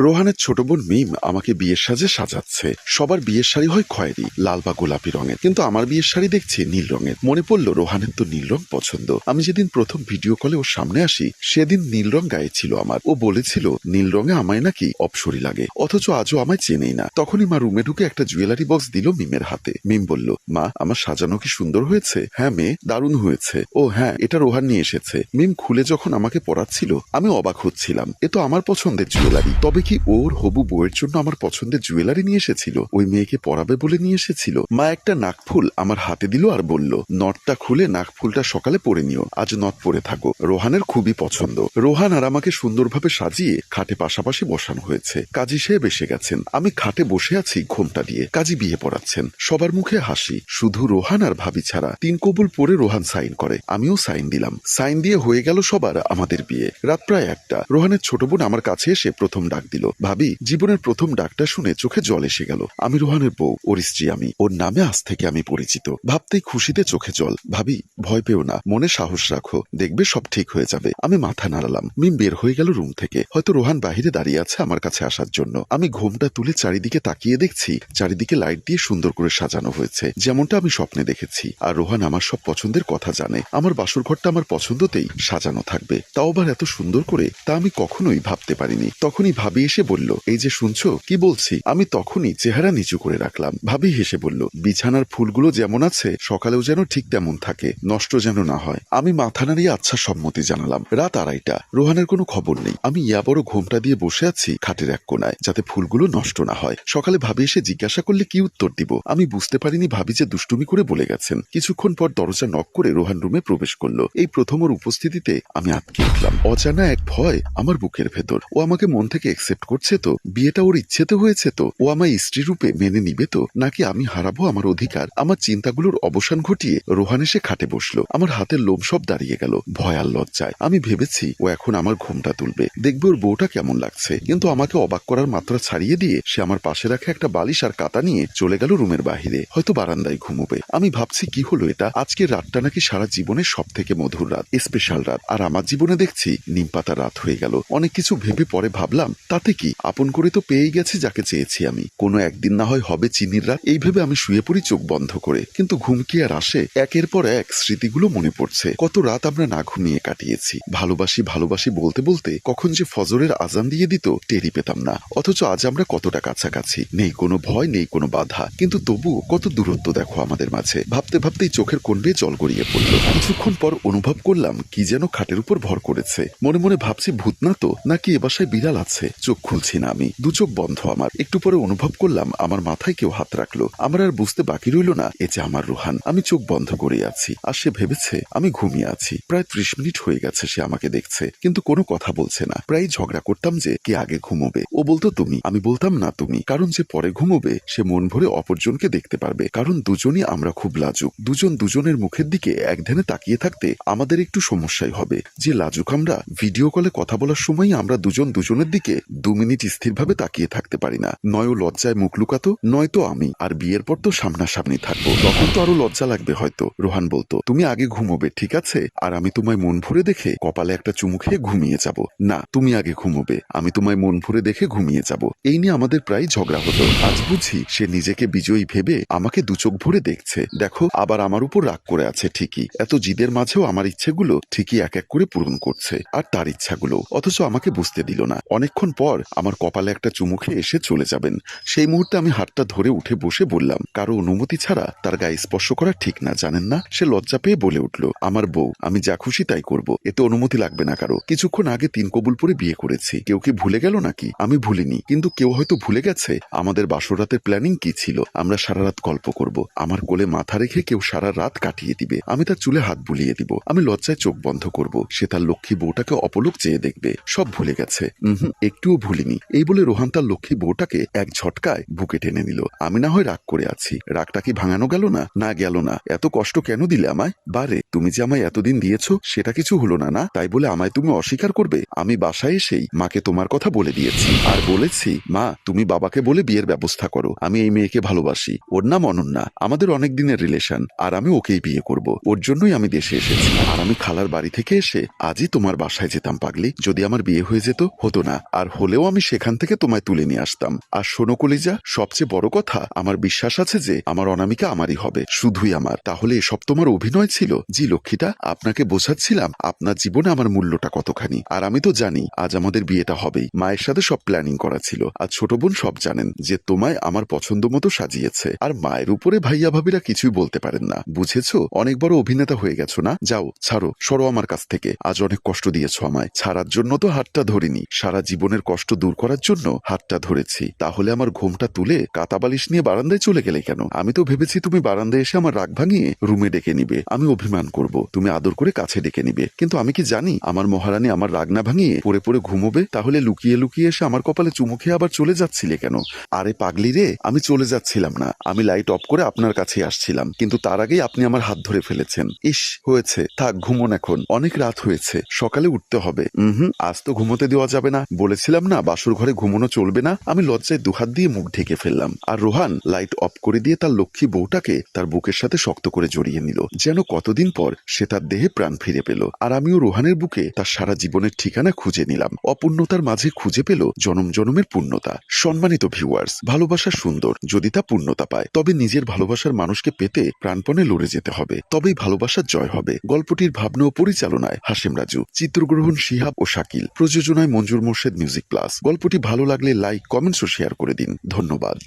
রোহানের ছোট বোন মিম আমাকে বিয়ের সাজে সাজাচ্ছে। সবার বিয়ের শাড়ি হয় খয়েরি, লাল বা গোলাপি রঙের। কিন্তু আমার বিয়ের শাড়ি দেখছি নীল রঙের। মনে পড়ল রোহানের তো নীল রং পছন্দ। আমি যেদিন প্রথম ভিডিও কলে ওর সামনে আসি, সেদিন নীল রং গায়ে ছিল আমার। ও বলেছিল, নীল রঙে আমায় নাকি অপসরি লাগে। অথচ আজও আমায় চেনেই না। তখনই মা রুমে ঢুকে একটা জুয়েলারি বক্স দিল মিমের হাতে। মিম বলল, মা, আমার সাজানো কি সুন্দর হয়েছে? হ্যাঁ মেয়ে, দারুণ হয়েছে। ও হ্যাঁ এটা রোহান নিয়ে এসেছে। মিম খুলে যখন আমাকে পড়াচ্ছিল আমি অবাক হচ্ছিলাম। এ তো আমার পছন্দের জুয়েলারি। তবে ওর হবু বউয়ের জন্য আমার পছন্দের জুয়েলারি নিয়ে এসেছিল? ওই মেয়েকে পরাবে বলে নিয়ে এসেছিল। মা একটা নাকফুল আমার হাতে দিল আর বলল, নটটা খুলে নাকফুলটা সকালে পরে নিও। আজ নট পরে থাকো। রোহানের খুবই পছন্দ। রোহান আর আমাকে সুন্দরভাবে সাজিয়ে খাটে পাশাপাশি বসানো হয়েছে। কাজী সাহেব এসে গেছেন। আমি খাটে বসে আছি ঘোমটা দিয়ে। কাজী বিয়ে পড়াচ্ছেন। সবার মুখে হাসি। শুধু রোহান আর ভাবি ছাড়া তিন কবুল পরে রোহান সাইন করে। আমিও সাইন দিলাম। সাইন দিয়ে হয়ে গেল সবার আমাদের বিয়ে। রাত প্রায় একটা। রোহানের ছোট বোন আমার কাছে এসে প্রথম ডাক দিল। ভাবি, জীবনের প্রথম ডাকটা শুনে চোখে জল এসে গেল। আমি রোহানের বউ ওর স্ত্রী আমি। ওর নামে আজ থেকে আমি পরিচিত। ভাবতেই খুশিতে চোখে জল। ভাবি, ভয় পেও না। মনে সাহস রাখো। দেখবে সব ঠিক হয়ে যাবে। আমি মাথা নাড়ালাম। মিম বের হয়ে গেল রুম থেকে। হয়তো রোহান বাহিরে দাঁড়িয়ে আছে আমার কাছে আসার জন্য। আমি ঘোমটা তুলে চারিদিকে তাকিয়ে দেখছি, চারিদিকে লাইট দিয়ে সুন্দর করে সাজানো হয়েছে। যেমনটা আমি স্বপ্নে দেখেছি। আর রোহান আমার সব পছন্দের কথা জানে। আমার বাসর ঘরটা আমার পছন্দতেই সাজানো থাকবে। তাও আবার এত সুন্দর করে, তা আমি কখনোই ভাবতে পারিনি। তখনই ভাবি এসে বলল, এই যে শুনছো? কি বলছি? আমি তখনই চেহারা নিচু করে রাখলাম। ভাবি হেসে বলল, বিছানার ফুলগুলো যেমন আছে, সকালেও যেন ঠিক তেমন থাকে, নষ্ট যেন না হয়। আমি মাথা নাড়িয়ে আচ্ছা সম্মতি জানালাম। রাত আড়াইটা। রোহানের কোনো খবর নেই। আমি ইয়া বড় ঘোমটা দিয়ে বসে আছি খাটের এক কোনায়, যাতে ফুলগুলো নষ্ট না হয়। সকালে ভাবি এসে জিজ্ঞাসা করলে কি উত্তর দিব? আমি বুঝতে পারিনি ভাবি যে দুষ্টুমি করে বলে গেছেন। কিছুক্ষণ পর দরজা নক করে রোহান রুমে প্রবেশ করল। এই প্রথম ওর উপস্থিতিতে আমি আটকে উঠলাম। অজানা এক ভয় আমার বুকের ভেতর। ও আমাকে মন থেকে একসেপ্ট করছে তো, বিয়েটা ওর ইচ্ছেতে হয়েছে তো, ও আমায় স্ত্রী রূপে মেনে নিবে তো, নাকি আমি হারাবো আমার অধিকার? আমার চিন্তাগুলোর অবসান ঘটিয়ে রোহান এসে খাটে বসল, আমার হাতের লোম সব দাঁড়িয়ে গেল, ভয় আর লজ্জায়। আমি ভেবেছি ও এখন আমার ঘুমটা তুলবে, দেখবে ওর বউটা কেমন লাগছে। কিন্তু আমাকে অবাক করার মাত্রা ছাড়িয়ে দিয়ে সে আমার পাশে রাখা একটা বালিশ আর কাতা নিয়ে চলে গেল রুমের বাহিরে, হয়তো বারান্দায় ঘুমোবে। আমি ভাবছি কি হলো এটা? আজকের রাতটা নাকি সারা জীবনের সব থেকে মধুর রাত স্পেশাল রাত। আর আমার জীবনে দেখছি নিমপাতা রাত হয়ে গেল। অনেক কিছু ভেবে পরে ভাবলাম তাতে কি? আপন করে তো পেয়েই গেছে যাকে চেয়েছি আমি। কোনো একদিন না হয় হবে চিনির রাত। এই ভেবে আমি শুয়ে পড়ি চোখ বন্ধ করে। কিন্তু ঘুম কি আর আসে? একের পর এক স্মৃতিগুলো মনে পড়ছে। কত রাত আমরা না ঘুমিয়ে কাটিয়েছি। ভালোবাসি ভালোবাসি বলতে বলতে কখন যে ফজরের আজান দিয়ে দিত টেরি পেতাম না। অথচ আজ আমরা কতটা কাছাকাছি। নেই কোনো ভয়, নেই কোনো বাধা। কিন্তু তবু কত দূরত্ব দেখো আমাদের মাঝে। ভাবতে ভাবতেই চোখের কোন বেয়ে জল গড়িয়ে পড়ল। কিছুক্ষণ পর অনুভব করলাম কি যেন খাটের উপর ভর করেছে। মনে মনে ভাবছি, ভূত না তো? নাকি এ বাসায় বিড়াল আছে? চোখ খুলছি না আমি। দু চোখ বন্ধ আমার। একটু পরে অনুভব করলাম, আমার মাথায় কেউ হাত রাখল। আমার আর বুঝতে বাকি রইল না, এ যে আমার রোহান। আমি চোখ বন্ধ করে আছি। আর সে ভেবেছে, আমি ঘুমিয়ে আছি। প্রায় ত্রিশ মিনিট হয়ে গেছে সে আমাকে দেখছে। কিন্তু কোনো কথা বলছে না। প্রায় ঝগড়া করতাম যে, কে আগে ঘুমোবে? ও বলতো, তুমি। আমি বলতাম, না, তুমি। কারণ যে পরে ঘুমোবে, সে মন ভরে অপরজনকে দেখতে পারবে। কারণ দুজনই আমরা খুব লাজুক। দুজন দুজনের মুখের দিকে এক ধ্যানে তাকিয়ে থাকতে আমাদের একটু সমস্যাই হবে। যে লাজুক আমরা, ভিডিও কলে কথা বলার সময় আমরা দুজন দুজনের দিকে দু মিনিট স্থিরভাবে তাকিয়ে থাকতে পারি না। নয় লজ্জায় মুখ লুকাতো, নয়তো আমি। আর বিয়ের পর তো সামনাসামনি থাকব। তখন তো আরও লজ্জা লাগবে হয়তো, রোহান বলতো। তুমি আগে ঘুমোবে, ঠিক আছে? আর আমি তোমায় মন ভরে দেখে কপালে একটা চুমু খেয়ে ঘুমিয়ে যাব। না, তুমি আগে ঘুমোবে। আমি তোমায় মন ভরে দেখে ঘুমিয়ে যাব। এই নিয়ে আমাদের প্রায় ঝগড়া হতো। আজ বুঝি সে নিজেকে বিজয়ী ভেবে আমাকে দু চোখ ভরে দেখছে। দেখো, আবার আমার উপর রাগ করে আছে ঠিকই। এত জিদের মাঝেও আমার ইচ্ছেগুলো ঠিকই এক এক করে পূরণ করছে। আর তার ইচ্ছাগুলো, অথচ আমাকে বুঝতে দিল না। অনেকক্ষণ পর আমার কপালে একটা চুমু খেয়ে এসে চলে যাবেন। সেই মুহূর্তে আমি হাতটা ধরে উঠে বসে বললাম, কারও অনুমতি ছাড়া তার গায়ে স্পর্শ করা ঠিক না, জানেন না? সে লজ্জা পেয়ে বলে উঠল, আমার বউ, আমি যা খুশি তাই করব, এতে অনুমতি লাগবে না কারও। কিছুক্ষণ আগে তিন কবুল পরে বিয়ে করেছি। কেউ কি ভুলে গেল নাকি? আমি ভুলিনি, কিন্তু কেউ হয়তো ভুলে গেছে। আমাদের বাসরাতের প্ল্যানিং কি ছিল? আমরা সারা রাত গল্প করব। আমার কোলে মাথা রেখে কেউ সারা রাত কাটিয়ে দিবে। আমি তার চুলে হাত বুলিয়ে দিব। আমি লজ্জায় চোখ বন্ধ করব। সে তার লক্ষ্মী বউটাকে অপলোক চেয়ে দেখবে। সব ভুলে গেছে। একটুও ভুলিনি। এই বলে রোহান তার লক্ষ্মী বউটাকে এক ঝটকায় বুকে টেনে নিল। আমি না হয় রাগ করে আছি। রাগটা কি ভাঙানো গেল না? না গেল না। এত কষ্ট কেন দিলে আমায়? বারে, তুমি যে আমায় এতদিন দিয়েছ, সেটা কিছু হলো না না? তাই বলে আমায় তুমি অস্বীকার করবে? আমি বাসায় এসেই মাকে তোমার কথা বলে দিয়েছি। আর বলেছি, মা, তুমি বাবাকে বলে বিয়ের ব্যবস্থা করো। আমি এই মেয়েকে ভালোবাসি। ওর নাম অনন্যা। আমাদের অনেক দিনের রিলেশন। আর আমি ওকেই বিয়ে করব। ওর জন্যই আমি দেশে এসেছি। আর আমি খালার বাড়ি থেকে এসে আজই তোমার বাসায় যেতাম, পাগলি। যদি আমার বিয়ে হয়ে যেত, হতো না। আর হলে হলেও আমি সেখান থেকে তোমায় তুলে নিয়ে আসতাম। আর শোনো কলিজা, সবচেয়ে বড় কথা, আমার বিশ্বাস আছে যে আমার অনামিকা আমারই হবে, শুধুই আমার। তাহলে এসব তোমার অভিনয় ছিল? জি লক্ষ্মীটা, আপনাকে বোঝাচ্ছিলাম, আপনার জীবনে আমার মূল্যটা কতখানি। আর আমি তো জানি, আজ আমাদের বিয়েটা হবেই। মায়ের সাথে সব প্ল্যানিং করা ছিল। আর ছোট বোন সব জানেন যে তোমায় আমার পছন্দ মতো সাজিয়েছে। আর মায়ের উপরে ভাইয়া ভাবিরা কিছুই বলতে পারেন না। বুঝেছ? অনেক বড় অভিনেতা হয়ে গেছো না? যাও, ছাড়ো, সরো আমার কাছ থেকে। আজ অনেক কষ্ট দিয়েছ আমায়। ছাড়ার জন্য তো হাতটা ধরিনি। সারা জীবনের কষ্ট দূর করার জন্য হাতটা ধরেছি। তাহলে আমার ঘুমটা তুলে কাতাবালিশ নিয়ে বারান্দায় চলে গেলে কেন? আমি তো ভেবেছি তুমি বারান্দায় এসে আমার রাগ ভাঙিয়ে রুমে ডেকে নিবে। আমি অভিমান করব। তুমি আদর করে কাছে ডেকে নিবে। কিন্তু আমি কি জানি? আমার মহারানী আমার রাগ না ভাঙিয়ে পড়ে পড়ে ঘুমোবে, তাহলে লুকিয়ে লুকিয়ে এসে আমার কপালে চুমু খেয়ে আবার চলে যাচ্ছিলে কেন? আরে পাগলি রে, আমি চলে যাচ্ছিলাম না। আমি লাইট অফ করে আপনার কাছে আসছিলাম। কিন্তু তার আগেই আপনি আমার হাত ধরে ফেলেছেন। ইস, হয়েছে। থাক, ঘুমন এখন। অনেক রাত হয়েছে। সকালে উঠতে হবে। হুম, আজ তো ঘুমোতে দেওয়া যাবে না। বলেছিলাম না, বাসুর ঘরে ঘুমোনো চলবে না। আমি লজ্জায় দুহাত দিয়ে মুখ ঢেকে ফেললাম। আর রোহান লাইট অফ করে দিয়ে তার লক্ষ্মী বউটাকে তার বুকের সাথে শক্ত করে জড়িয়ে নিল। যেন কতদিন পর সে তার দেহে প্রাণ ফিরে পেল। আর আমিও রোহানের বুকে তার সারা জীবনের ঠিকানা খুঁজে নিলাম। অপূর্ণতার মাঝে খুঁজে পেল জনম জনমের পূর্ণতা। সম্মানিত ভিউয়ার্স, ভালোবাসা সুন্দর, যদি তা পূর্ণতা পায়, তবে নিজের ভালোবাসার মানুষকে পেতে প্রাণপণে লড়ে যেতে হবে। তবেই ভালোবাসার জয় হবে। গল্পটির ভাবনা ও পরিচালনায় হাসিম রাজু। চিত্রগ্রহণ শিহাব ও শাকিল। প্রযোজনায় মঞ্জুর মোর্শেদ মিউজিক প্লাস। গল্পটি ভালো লাগলে লাইক কমেন্টস ও শেয়ার করে দিন। ধন্যবাদ।